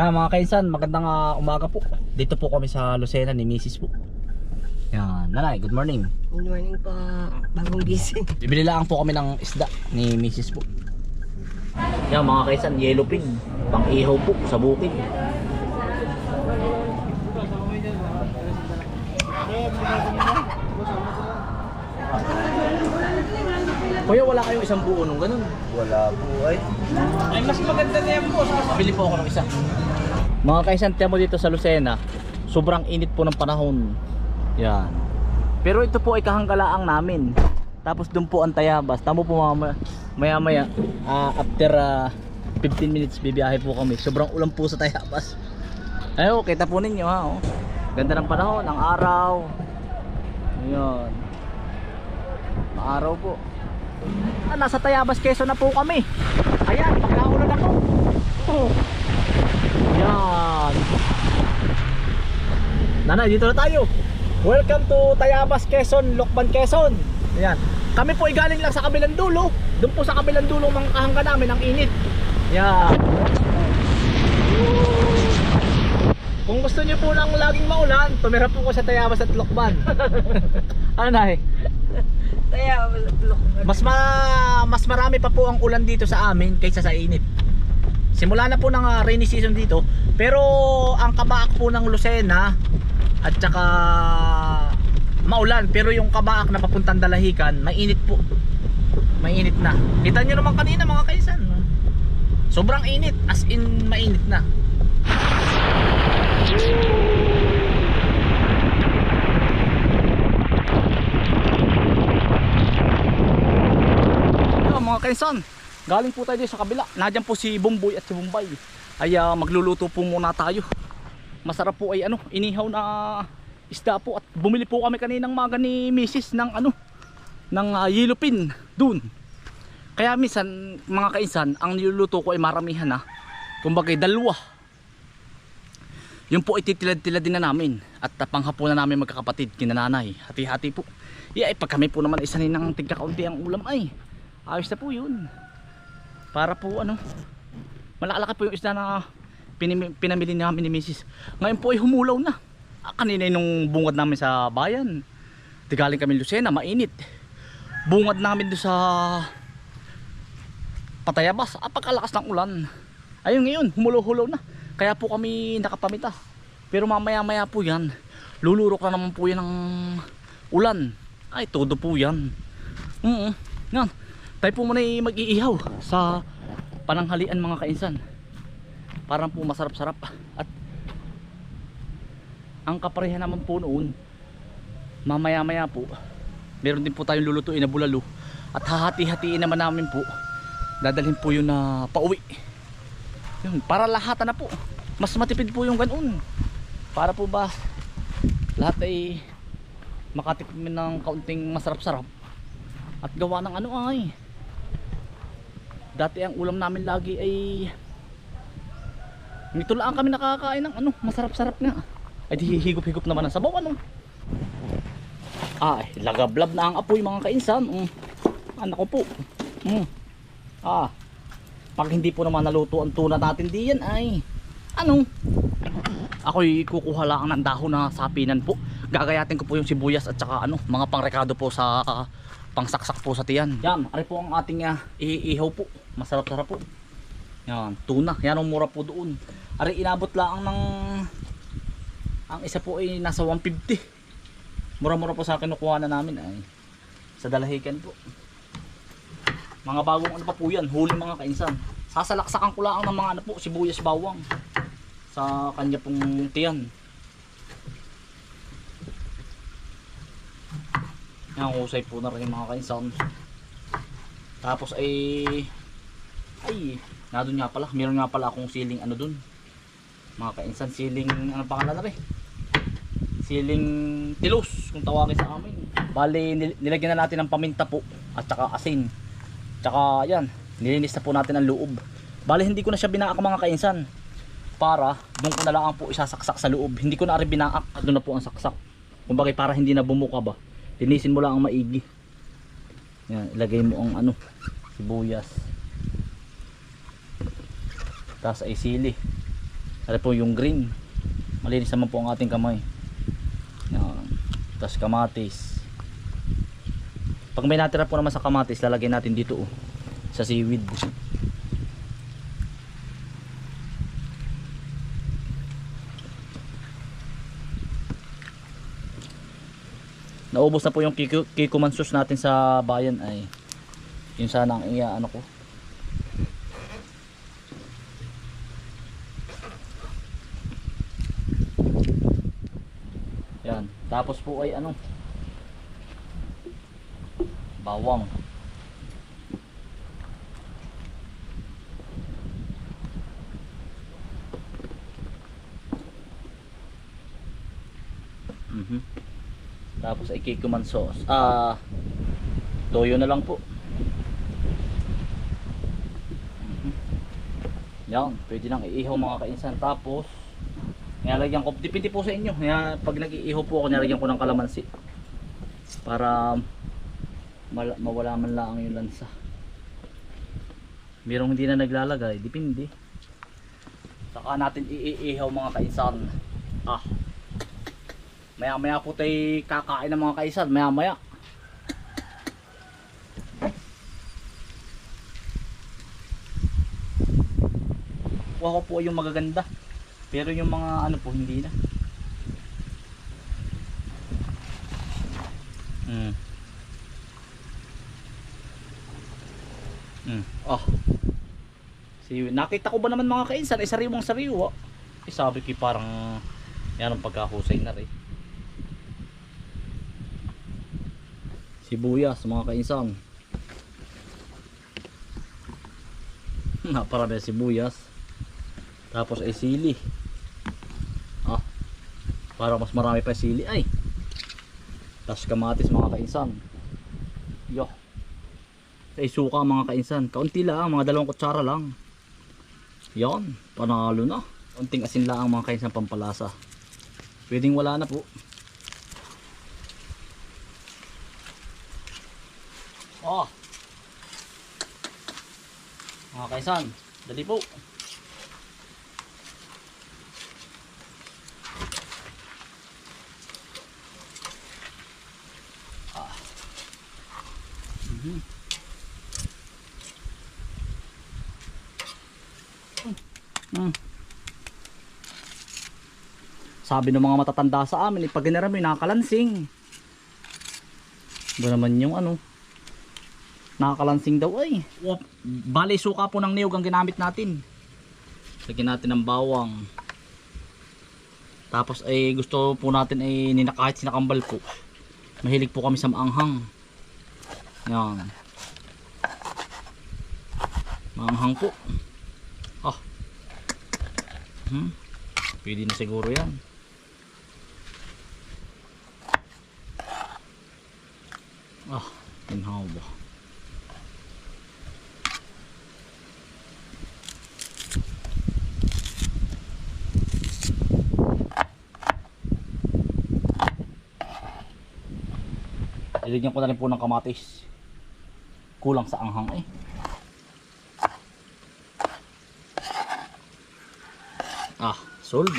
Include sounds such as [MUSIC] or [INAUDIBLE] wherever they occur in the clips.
Ah, mga kainsan, magandang ah, umaga po. Dito po kami sa Lucena ni Mrs. po. Yan, nanay, good morning. Good morning po. Bagong gising. [LAUGHS] Bibili lang po kami ng isda ni Mrs. po. Yan mga kaisan, yellow pig. Pang ihaw po sa bukid. Kuya, wala kayong isang buo nung ganun. Wala po ay. Ay, mas maganda na yan po. Bili po ako ng isa. Mga kaisan, tiyan mo dito sa Lucena, sobrang init po ng panahon. Yan. Pero ito po ay kahanggalaang namin. Tapos doon po ang Tayabas. Tamo po mama, maya maya, ah, after ah, 15 minutes bibiyahe po kami. Sobrang ulan po sa Tayabas. Ayo, kita po ninyo ha. Oh. Ganda ng panahon, ang araw. Ayun. Maaraw po. Ah, nasa Tayabas, Quezon na po kami. Ayan, pagkaulan na po. Oh. Yan. Nanay, dito na tayo. Welcome to Tayabas, Quezon, Lokban, Quezon. Ayan. Kami po ay galing lang sa kabilang dulo. Doon po sa kabilang dulo mga kahangga namin ang init. Yan. Kung gusto niyo po ng laging maulan, tumira po ko sa Tayabas at Lokban. [LAUGHS] ano Kaya, mas ma mas marami pa po ang ulan dito sa amin kaysa sa init. Simula na po ng ah, rainy season dito, pero ang kabaak po ng Lucena at saka maulan, pero yung kabaak na papuntang Dalahican, mainit po. Mainit na. Kita nyo naman kanina mga kaisan. Sobrang init, as in mainit na. Ayun, mga kaisan, galing po tayo dito sa kabila. Nandiyan po si Bumboy at si Bumbay. Ay ah, magluluto po muna tayo. Masarap po ay ano, inihaw na isda po at bumili po kami kaninang maga ni Mrs. ng ano, ng uh, yellow pin dun. Kaya minsan mga kainsan, ang niluluto ko ay maramihan na. Kumbaga dalawa. Yung po ititilad-tilad din na namin at uh, panghapunan namin magkakapatid kinananay. Hati-hati po. Yeah, eh, pag kami po naman isa ng tigkakaunti ang ulam ay ayos na po yun. Para po ano, malakalaki po yung isda na pinamili namin ni Mrs. Ngayon po ay humulaw na. Ah, kanina nung bungad namin sa bayan. Di galing kami Lucena, mainit. Bungad namin doon sa Patayabas. Apakalakas ng ulan. Ayun ngayon, humulo-hulo na. Kaya po kami nakapamita. Pero mamaya-maya po yan. Lulurok na naman po yan ng ulan. Ay, todo po yan. Mm Yan. Tayo po muna mag-iihaw sa pananghalian mga kainsan. Parang po masarap-sarap. At ang kapareha naman po noon, mamaya-maya po, meron din po tayong lulutuin na bulalo. At hahati-hatiin naman namin po. Dadalhin po yun na pauwi. Yun, para lahatan na po. Mas matipid po yung ganun. Para po ba lahat ay makatikim ng kaunting masarap-sarap. At gawa ng ano ay. Dati ang ulam namin lagi ay nito lang kami nakakain ng ano, masarap-sarap nga. Ay di higop-higop naman ang sabaw ano. Ay, lagablab na ang apoy mga kainsan. Mm. Anak ko po. Mm. Ah. Pag hindi po naman naluto ang tuna natin diyan ay ano? Ako'y kukuha lang ng dahon na sapinan po. Gagayatin ko po yung sibuyas at saka ano, mga pangrekado po sa ah, pangsaksak po sa tiyan. Yan, ari po ang ating uh, iihaw po. Masarap-sarap po. Yan, tuna. Yan ang mura po doon. Ari inabot lang ng ang isa po ay nasa 150. Mura-mura po sa akin nakuha na namin ay sa dalahican po. Mga bagong ano pa po yan, huli mga kainsan. Sasalaksakan ko lang ng mga ano po, sibuyas bawang sa kanya pong tiyan. Yan, husay po na rin mga kainsan. Tapos ay ay, na doon nga pala, meron nga pala akong siling ano doon. Mga kainsan, siling ano pangalan na rin? Siling tilos kung tawagin sa amin. Bali, nil- nilagyan na natin ng paminta po at saka asin. Tsaka yan, nilinis na po natin ang loob. Bali, hindi ko na siya binaak mga kainsan. Para, doon ko na lang po isasaksak sa loob. Hindi ko na rin binaak, doon na po ang saksak. Kumbaga para hindi na bumuka ba. Linisin mo lang ang maigi. Yan, ilagay mo ang ano, sibuyas. Tapos ay sili. Ano po yung green. Malinis naman po ang ating kamay. Yan. Tapos kamatis. Pag may natira po naman sa kamatis, lalagyan natin dito oh, sa seaweed. Naubos na po yung kiko, kikuman sauce natin sa bayan ay yun sana ang iya ano ko. Yan. Tapos po ay ano? Bawang. Mhm. Tapos ay kikuman sauce. Ah, toyo na lang po. Mhm. Yan, pwede nang iihaw mga kainsan. Tapos, nilalagyan ko, depende po sa inyo. Kaya pag nag-iihaw po ako, nilalagyan ko ng kalamansi. Para mawala man lang yung lansa. Merong hindi na naglalagay, depende. Saka natin iihaw mga kainsan. Ah, Maya maya po tayo kakain ng mga kaisan. Maya maya. Kuha ko po yung magaganda. Pero yung mga ano po hindi na. Mm. Mm. Oh. Si nakita ko ba naman mga kainsan ay sariwang sariwa. Eh sabi ko parang yan ang pagkahusay na rin. sibuyas mga kainsan [LAUGHS] naparami sibuyas tapos ay sili para mas marami pa sili. Ay! Tapos kamatis mga kainsan. Yo. Ay suka mga kainsan. Kaunti lang mga dalawang kutsara lang. Yan panalo na. Kaunting asin lang mga kainsan pampalasa. Pwedeng wala na po. Oh. Mga kaisan, dali po. Mhm. Mm. Sabi ng mga matatanda sa amin, pag ginarami nakakalansing. Ba naman yung ano, nakakalansing daw ay. Wap, bali suka po ng niyog ang ginamit natin. Lagyan natin ng bawang. Tapos ay gusto po natin ay kahit sinakambal po. Mahilig po kami sa maanghang. Yan. Maanghang po. Ah. Hmm. Pwede na siguro yan. Ah, tinhaw ba? Iligyan ko na rin po ng kamatis. Kulang sa anghang eh. Ah, sold.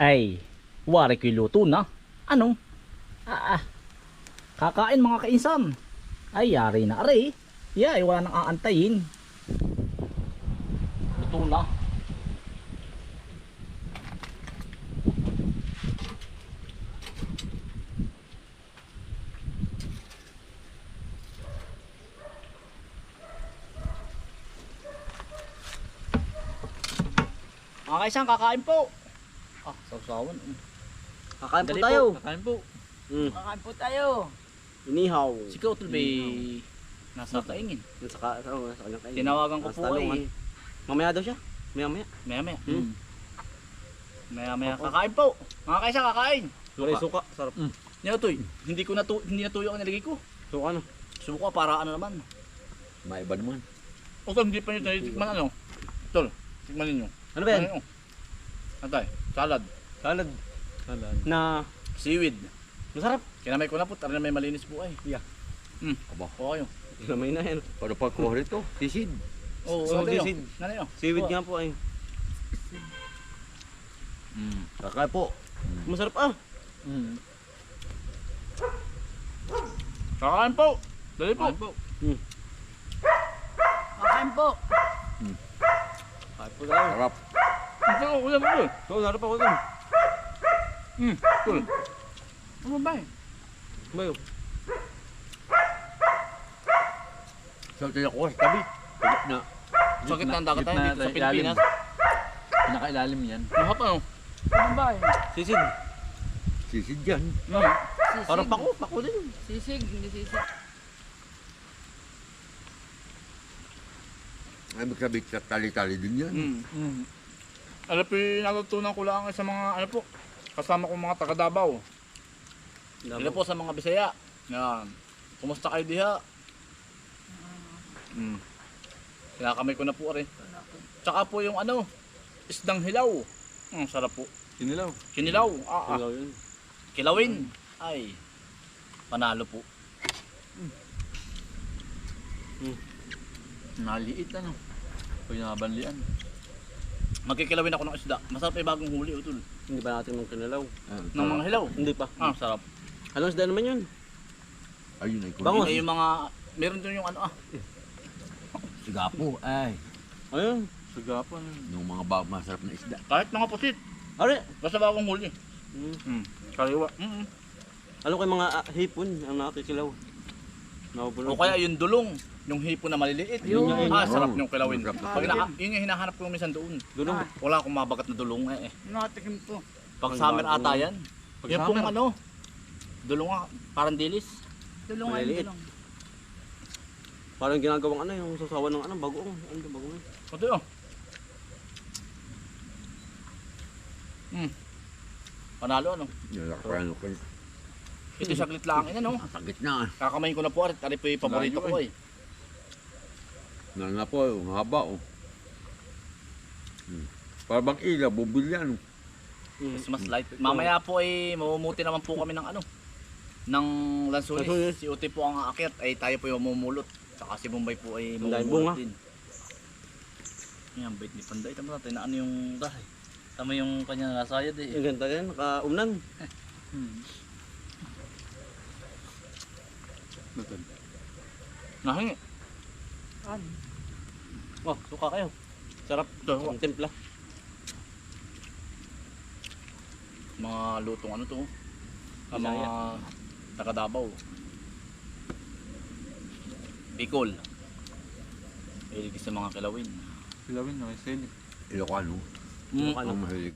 Ay, wari ko luto na. Ano? Ah, ah. Kakain mga kainsan. Ay, yari na ari. Yeah, wala nang aantayin. Luto na. Kaisang, kakain po. Ah, sausawan. Mm. Kakain po Dali tayo. Kakain po. Mm. Kakain po tayo. Inihaw. Si Kautul bay nasa kaingin. Yung sa, ka- oh, sa kanyang kain. Tinawagan ko Nasa po talungan. ay. Mamaya daw siya. Maya maya. Maya maya. Hmm. Maya maya. Kakain po. Mga kaisa, kakain. Suka. suka. Sarap. Niyatoy, hindi ko natu hindi natuyo ang nilagay ko. Suka ano? Suka para ano naman. Maiba naman. O hindi pa nyo tikman ano. Tol, tikman ninyo. Ano ba yan? Ano? Antay, salad. Salad. Salad. Na Seaweed. masarap. Kinamay ko na po, tara na may malinis po ay. Yeah. Hmm. Aba. Oo kayo. Ginamay na yan. Para pagkuha rito, tisid. Oo, So, oo, kayo. seaweed. Oh. Oo. nga po ay. Mm. Kakay po. Masarap ah. Mm. Kakain po. Dali po. po. Hmm. Kakain po. Kahit po tayo. Sarap. Ito ko ulam po. Oo, sarap ako dun. Mm. Cool. Ano ba eh? Bayo. Sa tiyak ko sa tabi. Sa gitna. Sakit ng dagat tayo dito sa Pilipinas. Pinakailalim yan. Mahap ano? Ano ba eh? Sisid. Sisid yan. Mm. Sisig. Parang pako, pako din. Sisig, hindi sisig. Ay, magsabi sa tali-tali din yan. Mm. Mm. Alam po, yung natutunan ko lang sa mga, ano po, kasama kong mga taga Davao. Sila po sa mga Bisaya. Yan. Kumusta kayo diha? Mm. Kinakamay ko na po rin. Tsaka po yung ano, isdang hilaw. Mm, sarap po. Sinilaw. Kinilaw. Ah, ah. Sinilaw yun. Kilawin. Ay. Panalo po. Naliit ano. Pag nabanlian. Magkikilawin ako ng isda. Masarap yung bagong huli, utol. Hindi pa natin mong kinilaw. Ah, Ng mga hilaw. Hindi pa. Ah, sarap. Anong isda naman yun? Ayun ay. Yun ay yung mga, meron dun yung ano ah. Sigapo. Ay. Ayun. Sagapan. Yung mga ba masarap na isda. Kahit mga pusit. Are. Basta bagong huli. Hmm. Mm. Kaliwa. Mm Ano kay mga ah, hipon ang nakikilaw? Nakapulong. O kaya yung dulong. Yung hipo na maliliit. Yun, yun, Ah, yun. sarap yung kilawin. Pag na, yun yung hinahanap ko minsan doon. Dulong. Wala akong mabagat na dulong eh. eh. Nakatikim to. Pag summer ata yan. Pag Yan pong ano. Dulong nga. Parang dilis. Tulungan, Maliliit. tulong. Parang ginagawang ano yung sasawan ng ano, bagoong. Ano ba bagoong? Ito yun. Hmm. Panalo ano. Nalakayan ko. Ito saglit lang ina no. Sa gitna. Kakamayin ko na po at ari po yung paborito ko eh. Nga nga po, ang haba oh. Hmm. Parang ilaw, bumbilya no. Hmm. Mas mas light. Mamaya po ay mamumuti naman po kami ng ano. Ng lansunis. Lansunis. Si Uti po ang aakyat ay tayo po yung mamumulot. Saka si Bombay po ay mamumulot din. Yan, bait ni Panday. Tama natin na ano yung dahay. Tama yung kanya nasayad eh. Yung ganda yan, nakaumnan. [LAUGHS] Nahingi. Ano? Oh, suka kayo. Sarap. Sarap. Ang timpla. Mga lutong ano to. Ang Bisaya. mga taga Davao. Bicol. Hilig sa mga kilawin. Pilawin na may sili. Ilocano. Mm. Ano? Ang mahilig.